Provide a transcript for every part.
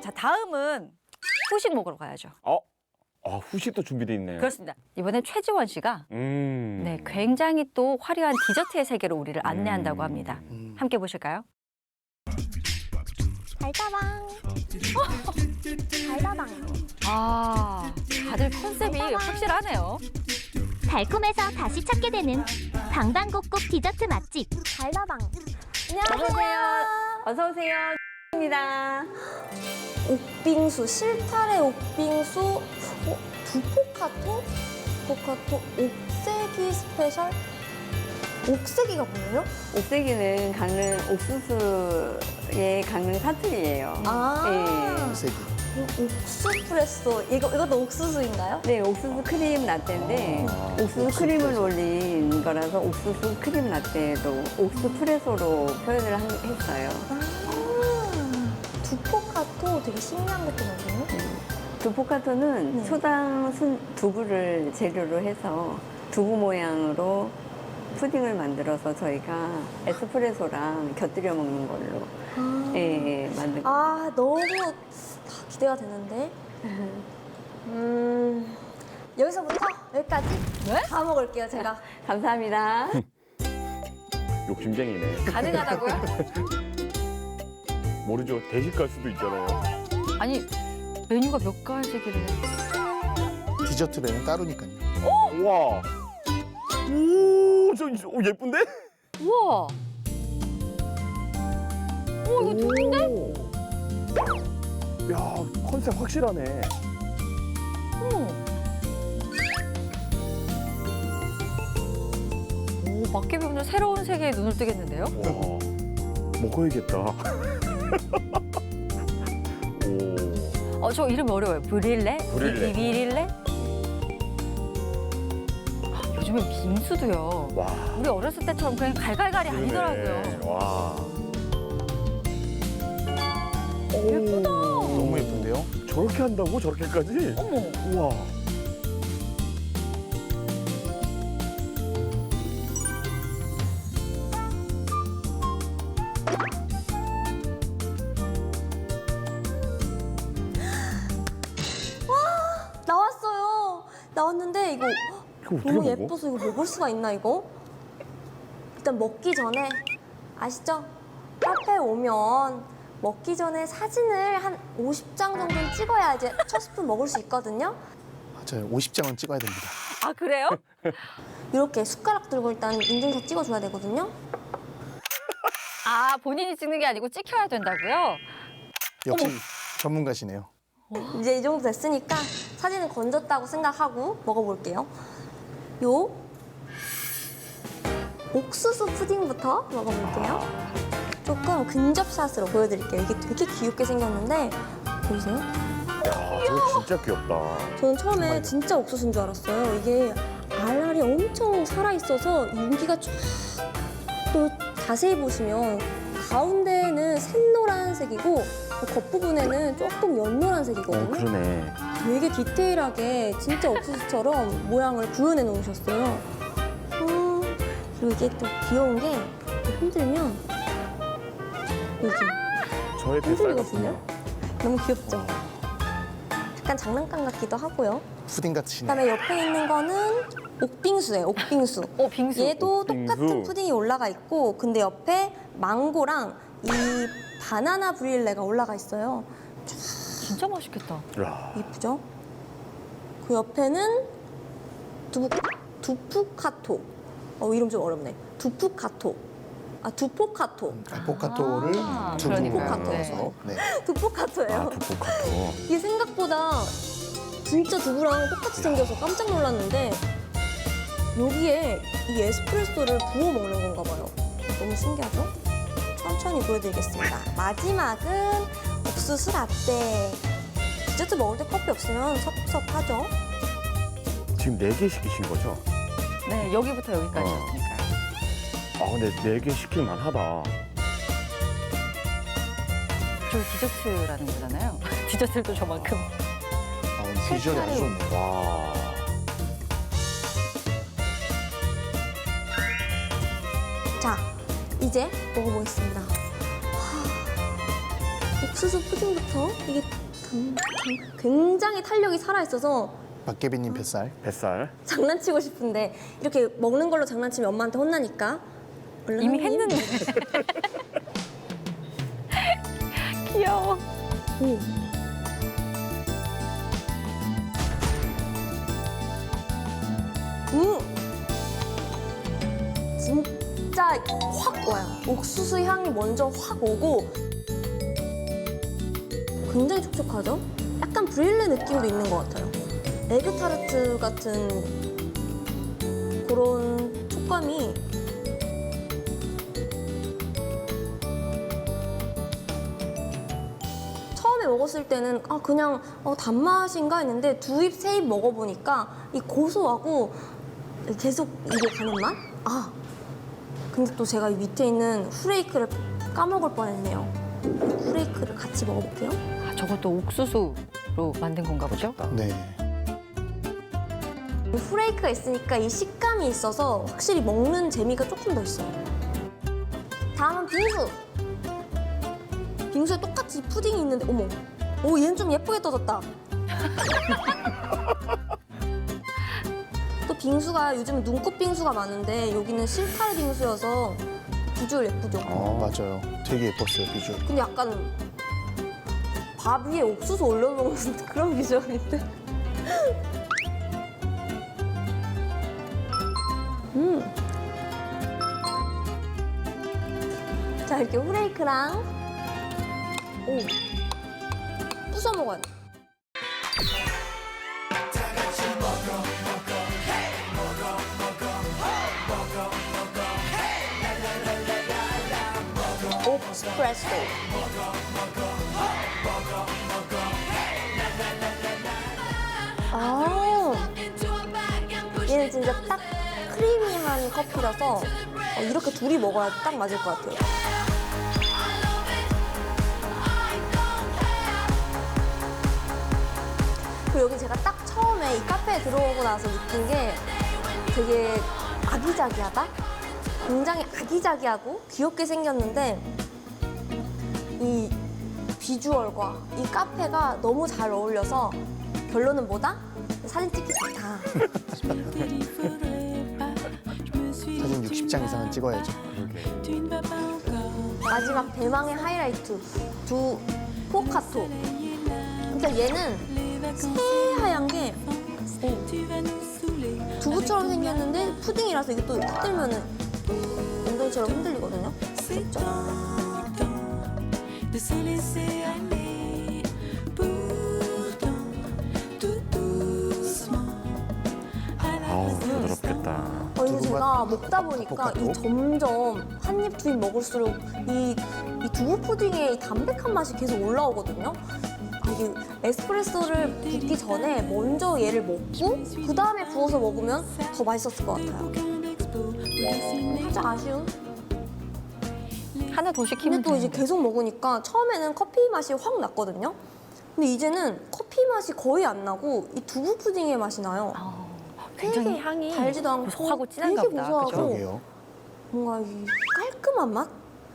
자, 다음은 후식 먹으러 가야죠. 어? 아, 후식도 준비돼 있네요. 그렇습니다. 이번엔 최지원 씨가 음. 네, 굉장히 또 화려한 디저트의 세계로 우리를 안내한다고 음. 합니다. 음. 함께 보실까요? 달다방. 달다방. 아, 다들 컨셉이 확실하네요. 달콤해서 다시 찾게 되는 방방곡곡 디저트 맛집. 달다방. 안녕하세요. 어서 오세요. 입니다. 옥빙수, 실타래 옥빙수, 어, 두포카토? 두포카토 옥세기 스페셜? 옥세기가 뭐예요? 옥색이는 강릉 옥수수의 강릉 사투리예요. 아, 색이. 옥수 프레소. 이거, 이것도 옥수수인가요? 네, 옥수수 크림 라떼인데 아, 옥수수 옥수수 크림을 프레소. 올린 거라서 옥수수 크림 라떼도 옥수수 프레소로 표현을 한- 했어요. 아, 두포카토 되게 신기한 것도 많네요. 두포카토는 네. 초당 순 두부를 재료로 해서 두부 모양으로 푸딩을 만들어서 저희가 에스프레소랑 곁들여 먹는 걸로 아, 예, 예, 만든 거. 아 너무 다 기대가 되는데. 음, 여기서부터 여기까지 네? 다 먹을게요, 제가. 감사합니다. 욕심쟁이네. 가능하다고요? 모르죠. 대식 갈 수도 있잖아요. 아니, 메뉴가 몇 가지길래. 디저트 메뉴 따로니까요. 와. 오, 저 오, 예쁜데? 우와! 오, 이거 누군데? 야, 컨셉 확실하네. 어머. 오, 밖에 보면 새로운 세계에 눈을 뜨겠는데요? 와. 먹어야겠다. 오. 어, 저 이름 어려워요. 브릴레? 브릴레. 비- 비릴레? 아, 요즘엔 빙수도요. 와. 우리 어렸을 때처럼 그냥 갈갈갈이 아니더라고요. 와. 예쁘다. 너무 예쁜데요? 저렇게 한다고? 저렇게까지? 어머. 우와. 이거 어떻게 너무 먹어? 예뻐서 이거 먹을 수가 있나 이거? 일단 먹기 전에 아시죠? 카페 오면 먹기 전에 사진을 한 50장 정도는 찍어야 이제 첫 스푼 먹을 수 있거든요. 맞아요. 50장은 찍어야 됩니다. 아, 그래요? 이렇게 숟가락 들고 일단 인증샷 찍어줘야 되거든요. 아, 본인이 찍는 게 아니고 찍혀야 된다고요? 역시 전문가시네요. 이제 이 정도 됐으니까 사진은 건졌다고 생각하고 먹어볼게요. 요 옥수수 푸딩부터 먹어볼게요. 조금 근접샷으로 보여드릴게요. 이게 되게 귀엽게 생겼는데 보이세요? 야, 저거 진짜 귀엽다. 저는 처음에 진짜 옥수수인 줄 알았어요. 이게 알알이 엄청 살아있어서 윤기가 쫙 또 자세히 보시면 가운데는 샛노란색이고 겉부분에는 조금 어, 연노란색이거든요. 그러네. 되게 디테일하게 진짜 옥수수처럼 모양을 구현해 놓으셨어요. 음, 그리고 이게 또 귀여운 게 이렇게 흔들면 여기 저의 뱃살 흔들리거든요. 같은데. 너무 귀엽죠? 약간 장난감 같기도 하고요. 푸딩 같으시네요. 그다음에 옆에 있는 거는 옥빙수예요. 옥빙수. 어, 빙수. 얘도 옥빙수. 똑같은 푸딩이 올라가 있고 근데 옆에 망고랑 이 바나나 브릴레가 올라가 있어요. 진짜 맛있겠다. 야, 예쁘죠? 그 옆에는 두부, 두푸카토. 어, 이름 좀 어렵네. 두푸카토. 아, 두포카토. 아포카토를 아, 두 그러니까요. 부분 넣어서 네. 두포카토예요. 아, 두포카토. 이게 생각보다 진짜 두부랑 똑같이 생겨서 깜짝 놀랐는데 여기에 이 에스프레소를 부어 먹는 건가 봐요. 너무 신기하죠? 천천히 보여드리겠습니다. 마지막은 옥수수 라떼. 디저트 먹을 때 커피 없으면 섭섭하죠? 지금 네 개 시키신 거죠? 네, 여기부터 여기까지였으니까요. 아, 근데 네 개 시킬 만 하다. 저 디저트라는 거잖아요. 디저트도 저만큼. 아, 오늘 비주얼이 아주 좋네요. 와. 이제 먹어보겠습니다. 와, 옥수수 푸딩부터 이게 굉장히 탄력이 살아있어서 박계빈님 뱃살. 뱃살. 장난치고 싶은데 이렇게 먹는 걸로 장난치면 엄마한테 혼나니까 이미. 했는데. 귀여워. 오. 음! 확 와요. 옥수수 향이 먼저 확 오고 굉장히 촉촉하죠? 약간 브릴레 느낌도 있는 것 같아요. 에그 타르트 같은 그런 촉감이 처음에 먹었을 때는 아 그냥 어, 단맛인가 했는데 두 입 세 입 먹어보니까 이 고소하고 계속 입에 가는 맛? 아 근데 또 제가 이 밑에 있는 후레이크를 까먹을 뻔했네요. 후레이크를 같이 먹어볼게요. 아, 저것도 옥수수로 만든 건가 보죠? 네. 이 후레이크가 있으니까 이 식감이 있어서 확실히 먹는 재미가 조금 더 있어요. 다음은 빙수. 빙수에 똑같이 푸딩이 있는데 어머, 오 얘는 좀 예쁘게 떠졌다. 또 빙수가 요즘 눈꽃 빙수가 많은데 여기는 실칼 빙수여서 비주얼 예쁘죠. 어, 맞아요. 되게 예뻤어요, 비주얼. 근데 약간 밥 위에 옥수수 올려놓은 그런 비주얼인데. 음. 자 이렇게 후레이크랑 오 부숴 먹어야 돼. 옥스프레소. 아, 얘는 진짜 딱 크리미한 커피라서 어, 이렇게 둘이 먹어야 딱 맞을 것 같아요. 그리고 여기 제가 딱 처음에 이 카페에 들어오고 나서 느낀 게 되게 아기자기하다? 굉장히 아기자기하고 귀엽게 생겼는데 이 비주얼과 이 카페가 너무 잘 어울려서 결론은 뭐다? 사진 찍기 좋다. 사진 60장 이상은 찍어야죠. 마지막 대망의 하이라이트 두 포카토. 그러니까 얘는 새하얀 게 오, 두부처럼 생겼는데 푸딩이라서 이게 또 흔들면은 엉덩이처럼 흔들리거든요. 귀엽죠? 두부가 제가 먹다 보니까? 이 점점 한 입 두 입 먹을수록 이, 이 두부 푸딩의 이 담백한 맛이 계속 올라오거든요. 아, 이게 에스프레소를 붓기 전에 먼저 얘를 먹고 그 다음에 부어서 먹으면 더 맛있었을 것 같아요. 살짝 아쉬운. 하나 더 시키면 근데 또 이제. 계속 먹으니까 처음에는 커피 맛이 확 났거든요. 근데 이제는 커피 맛이 거의 안 나고 이 두부 푸딩의 맛이 나요. 아, 굉장히 향이 달지도 않고 고소하고 진한가 되게 보다. 고소하고 그죠? 그러게요. 뭔가 이 깔끔한 맛?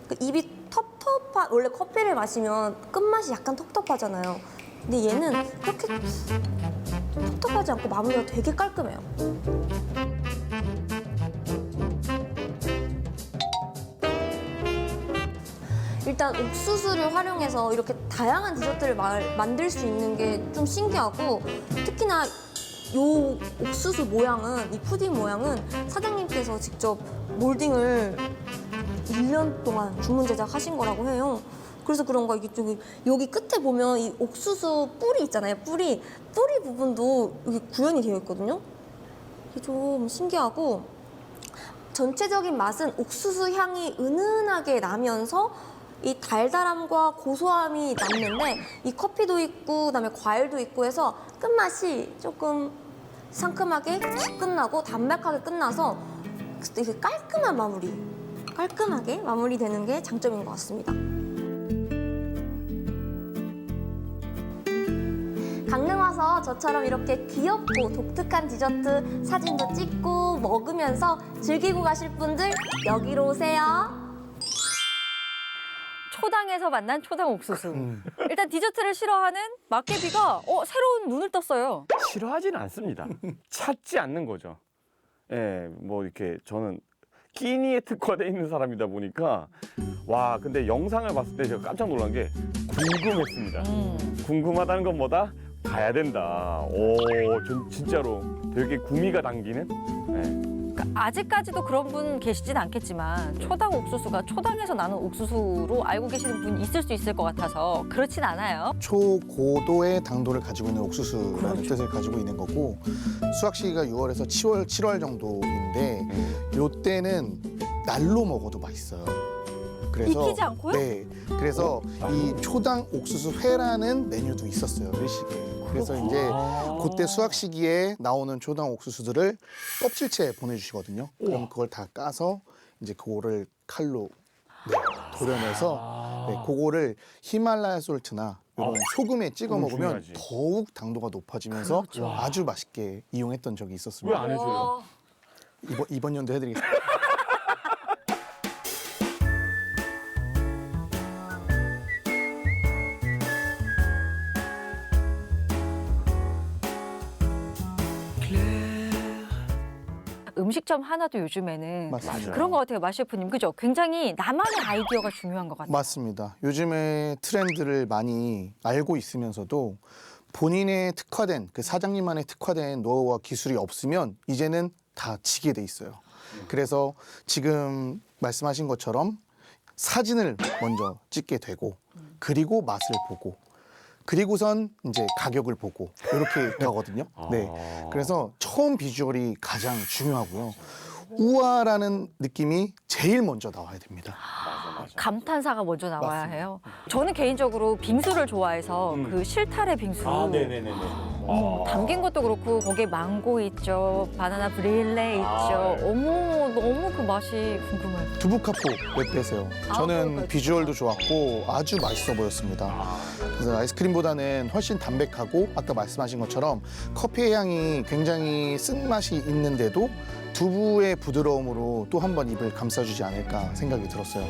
그 입이 텁텁한 원래 커피를 마시면 끝맛이 약간 텁텁하잖아요. 근데 얘는 그렇게 텁텁하지 않고 마무리가 되게 깔끔해요. 일단 옥수수를 활용해서 이렇게 다양한 디저트를 마- 만들 수 있는 게 좀 신기하고 특히나 요 옥수수 모양은 이 푸딩 모양은 사장님께서 직접 몰딩을 1년 동안 주문 제작하신 거라고 해요. 그래서 그런가 이게 좀 여기 끝에 보면 이 옥수수 뿌리 있잖아요. 뿌리 뿌리 부분도 여기 구현이 되어 있거든요. 이게 좀 신기하고 전체적인 맛은 옥수수 향이 은은하게 나면서 이 달달함과 고소함이 남는데 이 커피도 있고 그다음에 과일도 있고 해서 끝맛이 조금 상큼하게 툭 끝나고 담백하게 끝나서 되게 깔끔한 마무리 깔끔하게 마무리되는 게 장점인 것 같습니다. 강릉 와서 저처럼 이렇게 귀엽고 독특한 디저트 사진도 찍고 먹으면서 즐기고 가실 분들 여기로 오세요. 초당에서 만난 초당 옥수수. 음. 일단 디저트를 싫어하는 막개비가 어, 새로운 눈을 떴어요. 싫어하진 않습니다. 찾지 않는 거죠. 예, 뭐 이렇게 저는 끼니에 특화돼 있는 사람이다 보니까 와 근데 영상을 봤을 때 제가 깜짝 놀란 게 궁금했습니다. 음. 궁금하다는 건 뭐다? 가야 된다. 오, 전 진짜로 되게 구미가 당기는. 예. 아직까지도 그런 분 계시진 않겠지만 초당 옥수수가 초당에서 나는 옥수수로 알고 계시는 분이 있을 수 있을 것 같아서 그렇진 않아요. 초고도의 당도를 가지고 있는 옥수수라는 그렇죠. 뜻을 가지고 있는 거고 수확 시기가 6월에서 7월 7월 정도인데 음. 요때는 날로 먹어도 맛있어요. 그래서 익히지 않고요? 네. 그래서 이 초당 옥수수 회라는 메뉴도 있었어요. 일식에. 그래서 이제 아. 그때 수확 시기에 나오는 초당 옥수수들을 껍질째 보내주시거든요. 그럼 그걸 다 까서 이제 그거를 칼로 네, 도려내서 네, 그거를 히말라야 솔트나 이런 소금에 찍어 아. 먹으면 중요하지. 더욱 당도가 높아지면서 그렇죠. 아주 맛있게 이용했던 적이 왜 있었습니다. 안 해줘요? 이번 이번 연도 해드리겠습니다. 음식점 하나도 요즘에는 맞습니다. 그런 것 같아요, 마셰프님. 그죠? 굉장히 나만의 아이디어가 중요한 것 같아요. 맞습니다. 요즘에 트렌드를 많이 알고 있으면서도 본인의 특화된 그 사장님만의 특화된 노하우와 기술이 없으면 이제는 다 지게 돼 있어요. 그래서 지금 말씀하신 것처럼 사진을 먼저 찍게 되고 그리고 맛을 보고 그리고선 이제 가격을 보고 이렇게 가거든요. 네. 아. 그래서 처음 비주얼이 가장 중요하고요. 우아라는 느낌이 제일 먼저 나와야 됩니다. 감탄사가 먼저 나와야 맞습니다. 해요. 저는 개인적으로 빙수를 좋아해서 음. 그 실타래 빙수. 아, 네네네네. 어머, 담긴 것도 그렇고 거기에 망고 있죠, 바나나 브릴레 있죠. 아, 네. 어머 너무 그 맛이 궁금해요. 두부카포 왜 빼세요? 아, 저는 그거 비주얼도 좋았고 아주 맛있어 보였습니다. 그래서 아이스크림보다는 훨씬 담백하고 아까 말씀하신 것처럼 커피의 향이 굉장히 쓴 맛이 있는데도 두부의 부드러움으로 또 한 번 입을 감싸주지 않을까 생각이 들었어요.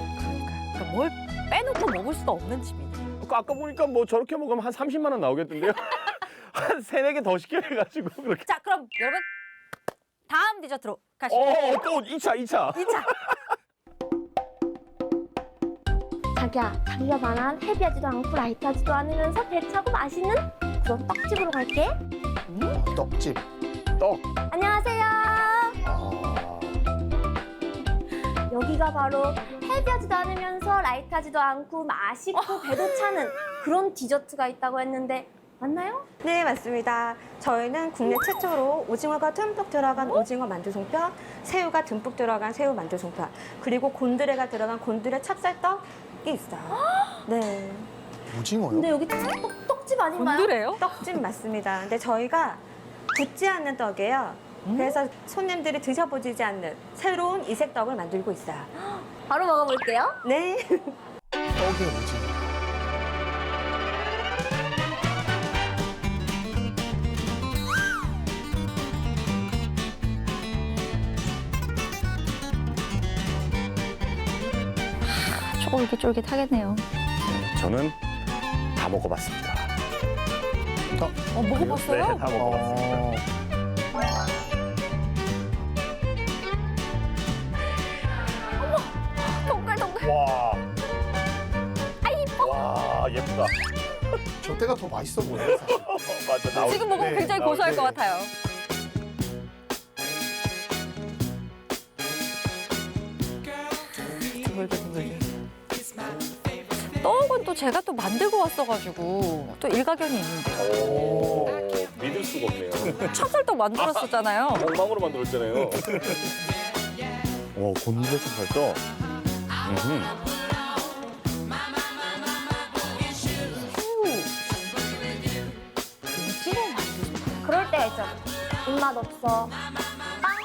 그러니까 뭘 빼놓고 먹을 수가 없는 집이네. 아까 보니까 뭐 저렇게 먹으면 한 30만 원 나오겠던데요? 한 세네 개 더 시켜가지고 그렇게. 자, 그럼 여러분 다음 디저트로 가시죠. 어, 또 2차, 2차. 2차. 자기야, 자기가 말한 헤비하지도 않고 라이트하지도 않으면서 배차고 맛있는 그런 떡집으로 갈게. 떡집. 떡. 안녕하세요. 여기가 바로 헤비하지도 않으면서 라이트하지도 않고 맛있고 배도 차는 그런 디저트가 있다고 했는데 맞나요? 네, 맞습니다. 저희는 국내 최초로 오징어가 듬뿍 들어간 오징어 만두 송편, 새우가 듬뿍 들어간 새우 만두 송편, 그리고 곤드레가 들어간 곤드레 찹쌀떡이 있어요. 네, 오징어요? 근데 여기 떡, 떡집 아닌가요? 건드래요? 떡집 맞습니다. 근데 저희가 굳지 않는 떡이에요. 그래서 손님들이 드셔보지 않는 새로운 이색 떡을 만들고 있어요. 바로 먹어볼게요. 네. 떡이 오징어. 쫄깃쫄깃하겠네요. 저는 다 먹어봤습니다. 어, 먹어봤어요? 네, 다 먹어봤습니다. 어, 예쁘다. 저 때가 더 맛있어 보여요. 사실. 맞아, 나올 지금 먹으면 네, 굉장히 나올 고소할 때. 것 같아요. 떡은 또 제가 또 만들고 왔어가지고 또 일가견이 있는데 오, 믿을 수가 없네요. 찹쌀떡 만들었었잖아요. 엉망으로 만들었잖아요. 와, 곤드레 찹쌀떡. 음 입맛 없어. 빵?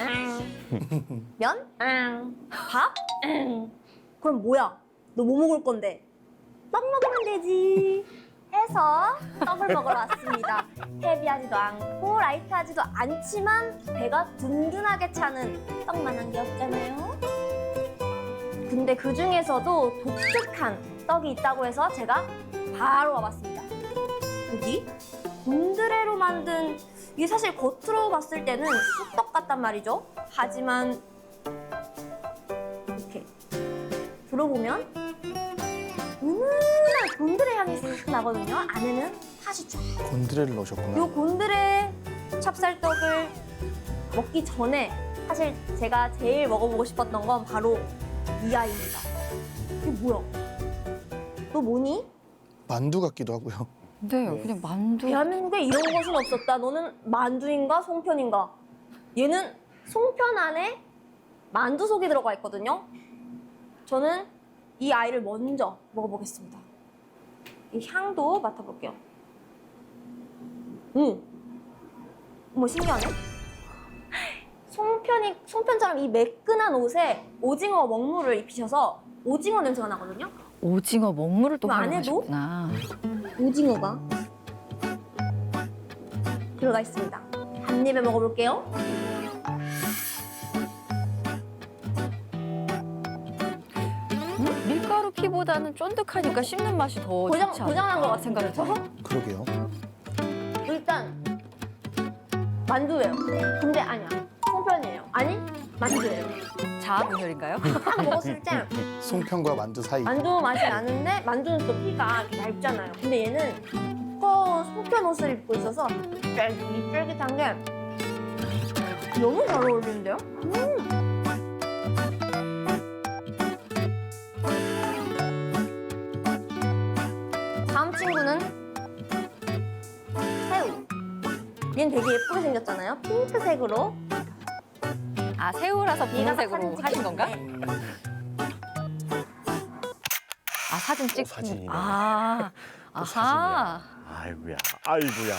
응. 면? 응. 밥? 응. 그럼 뭐야? 너 뭐 먹을 건데? 떡 먹으면 되지. 해서 떡을 먹으러 왔습니다. 헤비하지도 않고 라이트하지도 않지만 배가 든든하게 차는 떡만한 게 없잖아요. 근데 그 중에서도 독특한 떡이 있다고 해서 제가 바로 와봤습니다. 여기 곤드레로 만든 이게 사실 겉으로 봤을 때는 쑥떡 같단 말이죠. 하지만 이렇게 들어보면 은은한 곤드레 향이 싹 나거든요. 안에는 팥이 쫙 곤드레를 넣으셨구나. 요 곤드레 찹쌀떡을 먹기 전에 사실 제가 제일 먹어보고 싶었던 건 바로 이 아이입니다. 이게 뭐야? 너 뭐니? 만두 같기도 하고요. 네, 그냥 만두. 대한민국에 이런 것은 없었다. 너는 만두인가 송편인가? 얘는 송편 안에 만두 속이 들어가 있거든요. 저는 이 아이를 먼저 먹어보겠습니다. 이 향도 맡아볼게요. 음, 뭐 신기하네. 송편이 송편처럼 이 매끈한 옷에 오징어 먹물을 입히셔서 오징어 냄새가 나거든요. 오징어 먹물을 또그 안에도? 활용하셨구나. 오징어가 들어가 있습니다. 한 입에 먹어볼게요. 음? 밀가루 피보다는 쫀득하니까 씹는 맛이 더 고장- 좋지 고장난 것 같아요. 생각이 들어요. 그러게요. 일단 만두예요. 근데 아니야. 송편이에요. 아니 만두예요. 자아 분열인가요? 딱 먹었을 때 송편과 만두 사이. 만두 맛이 나는데 만두는 또 피가 이렇게 얇잖아요. 근데 얘는 두꺼운 송편 옷을 입고 있어서 쫄깃 쫄깃한 게 너무 잘 어울리는데요? 음. 다음 친구는 새우. 얘는 되게 예쁘게 생겼잖아요. 핑크색으로. 아 새우라서 분홍색으로 사진 하신 건가? 찍혔는데 아 사진 찍. 사진이네. 아또 아하. 사진이야. 아이고야, 아이고야.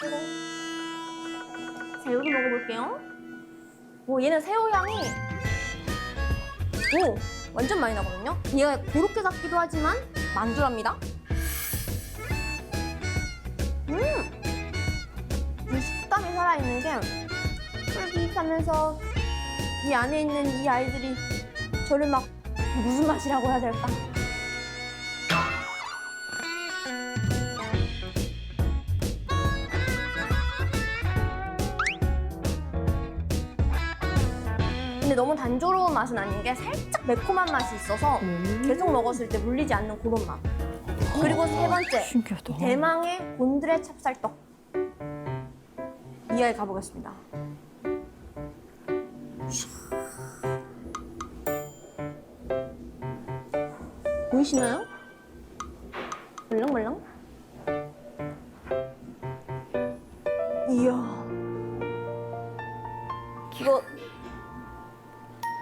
깎고 새우도 먹어볼게요. 오 얘는 새우 향이 오 완전 많이 나거든요. 얘가 고로케 같기도 하지만 만두랍니다. 음, 이 식감이 살아있는 게 쫄깃하면서 이 안에 있는 이 아이들이 저를 막 무슨 맛이라고 해야 될까? 근데 너무 단조로운 맛은 아닌 게 살짝 매콤한 맛이 있어서 계속 먹었을 때 물리지 않는 그런 맛. 그리고 세 번째, 신기하다. 대망의 곤드레 찹쌀떡. 이하에 가보겠습니다. 보이시나요? 물렁물렁. 이야. 이거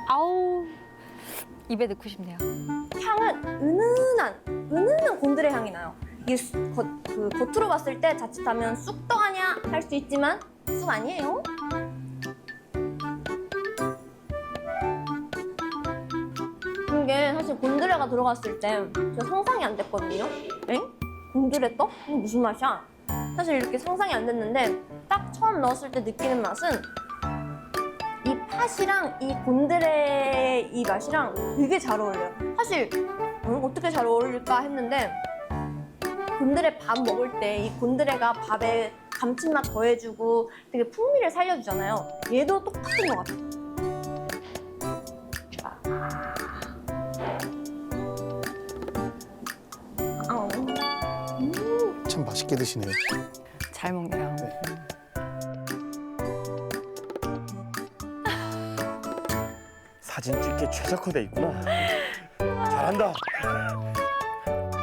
아우 입에 넣고 싶네요. 향은 은은한 은은한 곤드레 향이 나요. 이게 수- 겉, 그 겉으로 봤을 때 자칫하면 쑥떡 아니야 할수 있지만 쑥 아니에요. 이게 사실 곤드레가 들어갔을 때 제가 상상이 안 됐거든요. 엥? 곤드레 떡? 이게 무슨 맛이야? 사실 이렇게 상상이 안 됐는데 딱 처음 넣었을 때 느끼는 맛은 이 팥이랑 이 곤드레 이 맛이랑 되게 잘 어울려요. 사실 어, 어떻게 잘 어울릴까 했는데 곤드레 밥 먹을 때 이 곤드레가 밥에 감칠맛 더해주고 되게 풍미를 살려주잖아요. 얘도 똑같은 것 같아요. 아우. 참 맛있게 드시네요. 잘 먹네요. 사진 찍기 최적화돼 있구나. 잘한다.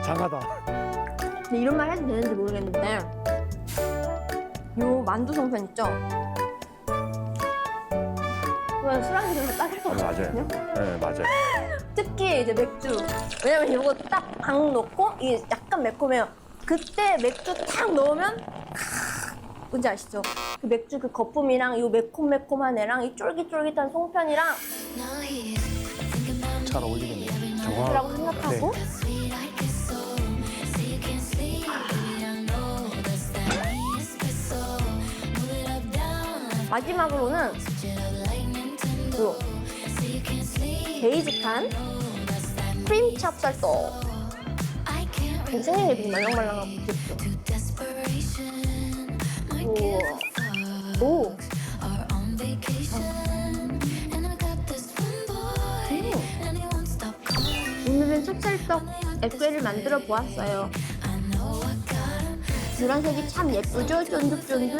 장하다. 근데 이런 말 해도 되는지 모르겠는데 요 만두 송편 있죠? 그건 술안주로 딱일 것 아, 맞아요. 같거든요. 네, 맞아요. 특히 이제 맥주. 왜냐면 이거 딱방 넣고 이게 약간 매콤해요. 그때 맥주 탁 넣으면 크, 뭔지 아시죠? 그 맥주 그 거품이랑 이 매콤매콤한 애랑 이 쫄깃쫄깃한 송편이랑 잘 어울리겠네요. 라고 생각하고 마지막으로는 그 베이직한 크림 찹쌀떡. 생긴 게 되게 말랑말랑하고 귀엽죠. 오. 오. 찹쌀떡 액괴를 만들어 보았어요. 노란색이 참 예쁘죠? 쫀득쫀득.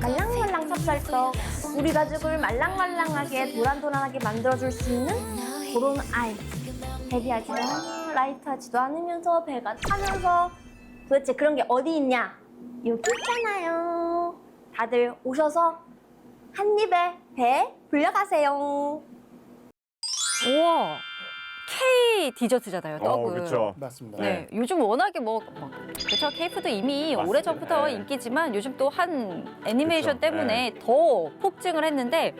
말랑말랑 찹쌀떡. 우리 가족을 말랑말랑하게 도란도란하게 만들어줄 수 있는 그런 아이. 헤비하지도 않아, 라이트하지도 않으면서 배가 타면서 도대체 그런 게 어디 있냐? 여기 있잖아요. 다들 오셔서 한 입에 배 불려가세요. 우와. K 디저트잖아요, 어, 떡은. 그렇죠. 맞습니다. 네, 요즘 워낙에 뭐, 뭐 그렇죠. 케이푸드 이미 맞습니다. 오래전부터 네. 인기지만 요즘 또 한 애니메이션 그쵸. 때문에 더 폭증을 했는데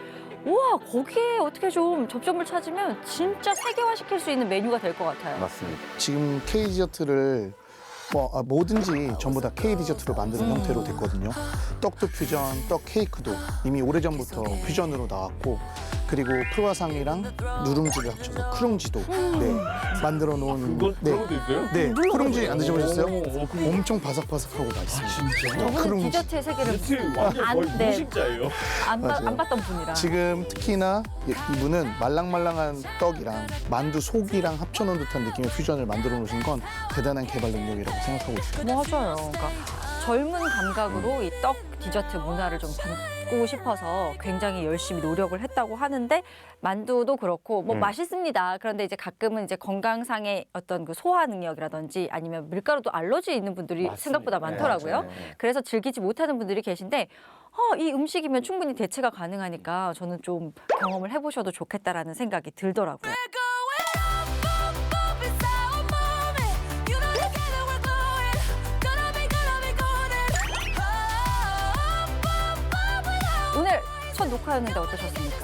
우와 거기에 어떻게 좀 접점을 찾으면 진짜 세계화시킬 수 있는 메뉴가 될 것 같아요. 맞습니다. 지금 K 디저트를 뭐 아, 뭐든지 전부 다 K 디저트로 만드는 형태로 됐거든요. 떡도 퓨전, 떡 케이크도 이미 오래전부터 퓨전으로 나왔고 그리고 크루아상이랑 누룽지를 합쳐서 크룽지도 네, 만들어 놓은 그거 네, 그런 것도 있어요? 네 크룽지 안 드셔보셨어요? 오, 엄청 바삭바삭하고 맛있습니다. 진짜? 저분은 크룽지. 디저트의 세계를 진짜 완전 안- 거의 네. 무식자예요. 안, 봐- 맞아요. 안 봤던 분이라. 지금 특히나 이분은 말랑말랑한 떡이랑 만두 속이랑 합쳐놓은 듯한 느낌의 퓨전을 만들어 놓으신 건 대단한 개발 능력이라고 생각하고 있습니다. 맞아요. 그러니까 젊은 감각으로 이 떡 디저트 문화를 좀 바꾸고 싶어서 굉장히 열심히 노력을 했다고 하는데 만두도 그렇고 뭐 음. 맛있습니다. 그런데 이제 가끔은 이제 건강상의 어떤 그 소화 능력이라든지 아니면 밀가루도 알러지 있는 분들이 맞습니다. 생각보다 네, 많더라고요. 맞아요. 네. 그래서 즐기지 못하는 분들이 계신데 어, 이 음식이면 충분히 대체가 가능하니까 저는 좀 경험을 해보셔도 좋겠다라는 생각이 들더라고요. 녹화였는데 어떠셨습니까?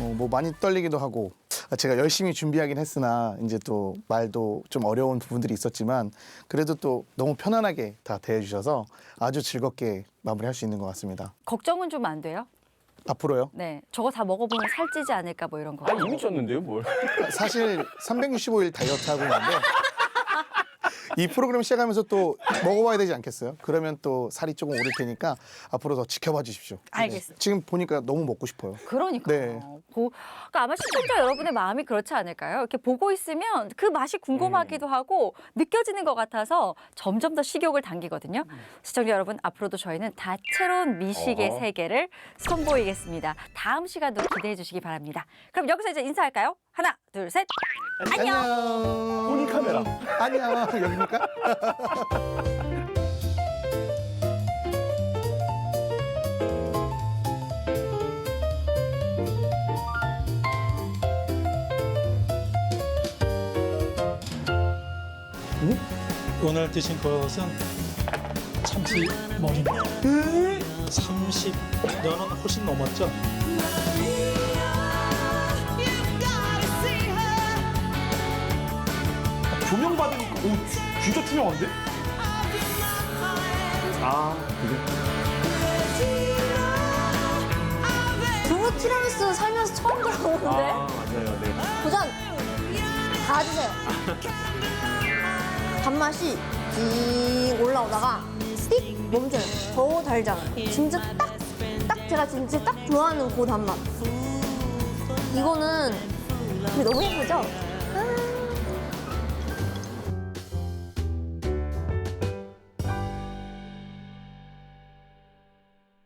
어, 뭐 많이 떨리기도 하고 아, 제가 열심히 준비하긴 했으나 이제 또 말도 좀 어려운 부분들이 있었지만 그래도 또 너무 편안하게 다 대해주셔서 아주 즐겁게 마무리할 수 있는 것 같습니다. 걱정은 좀 안 돼요? 앞으로요. 네, 저거 다 먹어보면 살찌지 않을까 뭐 이런 거. 아 이미 쪘는데요, 뭘? 사실 365일 다이어트 하고 있는데 이 프로그램 시작하면서 또 먹어봐야 되지 않겠어요? 그러면 또 살이 조금 오를 테니까 앞으로 더 지켜봐 주십시오. 알겠습니다. 지금 보니까 너무 먹고 싶어요. 그러니까요. 네. 보, 그러니까 아마 시청자 여러분의 마음이 그렇지 않을까요? 이렇게 보고 있으면 그 맛이 궁금하기도 하고 느껴지는 것 같아서 점점 더 식욕을 당기거든요. 시청자 여러분, 앞으로도 저희는 다채로운 미식의 어허. 세계를 선보이겠습니다. 다음 시간도 기대해 주시기 바랍니다. 그럼 여기서 이제 인사할까요? 하나, 둘, 셋. 안녕. 본인 카메라. 안녕. 여기입니까? 오늘 드신 것은 참치 머리입니다. 30년은 훨씬 넘었죠. 조명 받으니까 오 진짜 투명한데? 아 그래? 두부 티라미수 살면서 처음 들어보는데? 아 맞아요, 네. 도전! 다 드세요. 단맛이 쭉 올라오다가 띡 멈춰요. 더 달잖아요. 진짜 딱, 딱 제가 진짜 딱 좋아하는 그 단맛. 이거는 이게 너무 예쁘죠?